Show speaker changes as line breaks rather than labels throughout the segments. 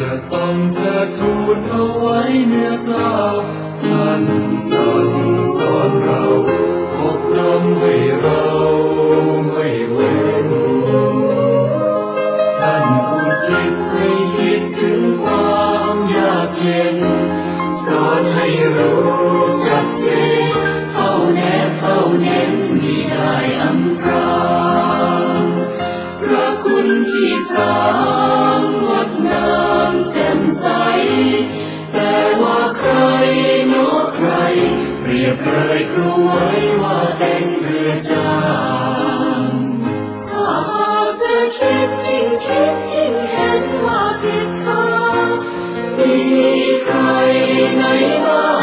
จะต้องเธ
อทูลเอาไว้เนื้อกล้าวท่านสอนสอนเราอบรมให้เราไม่เว้นท่านผู้คิดให้คิดถึงความยากเย็น สอนให้เรา ใส แต่ว่าใครนอใคร เปรียบเลยครูไว้ว่าเป็นเรือจาง
ถ้าหากจะคิดยิ่งคิดยิ่งเห็นว่าผิดทางมีใครไหนบ้าง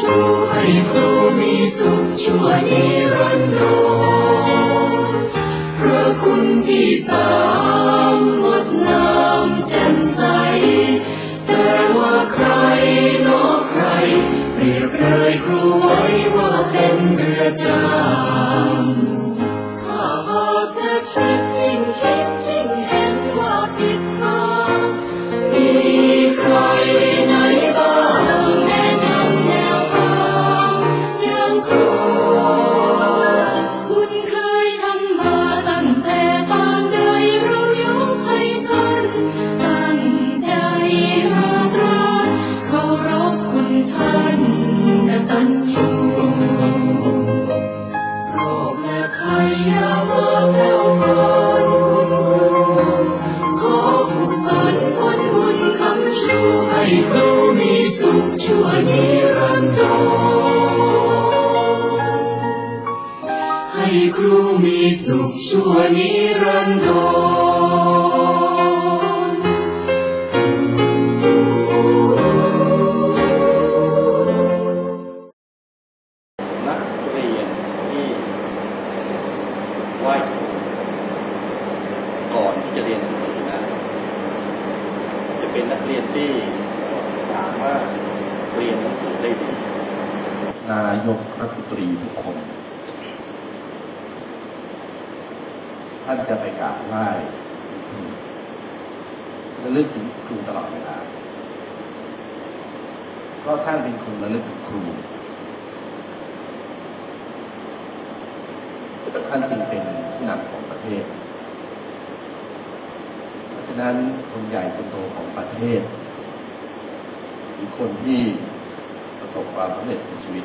ชูให้ครูมีสุขชั่วนิรันดรพระคุณที่สามงดงามแจ่มใส แต่ว่าใครนอใครเปรียบเลยครูไว้ว่าเป็นเรือจา ป็นนัก
เรียนที่สามารถเรียนได้ดี
นายกรัฐมนตรีทุกคน ท่านจะไปกราบไหว้ระลึกถึงครูตลอดเวลาเพราะท่านเป็นคนระลึกถึงครู ท่านจึงเป็นผู้นำของประเทศ เพราะฉะนั้นคนใหญ่คนโตของประเทศหรือคนที่ประสบความสำเร็จในชีวิต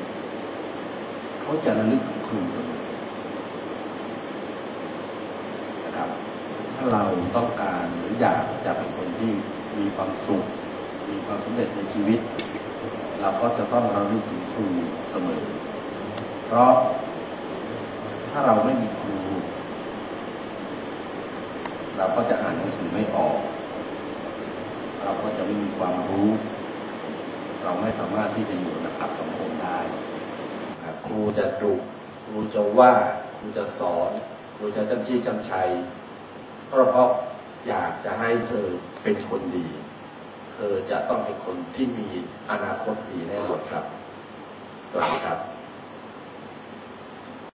เขาจะระลึกถึงครูเสมอนะครับ ถ้า เราต้องการหรืออยากจะเป็นคนที่มีความสุข มีความสำเร็จในชีวิต เราก็จะต้องระลึกถึงครูเสมอ เพราะถ้าเราไม่มีครู เราก็จะอ่านหนังสือไม่ออก เราก็จะไม่มีความรู้ เราไม่สามารถที่จะอยู่ในอับสังคมได้ครูจะดุครูจะว่าครูจะสอนครูจะจำชี้จำชัย เพราะเพราะอยากจะให้เธอเป็นคนดี เธอจะต้องเป็นคนที่มีอนาคตดีแน่นอนครับ สวัสดีครับ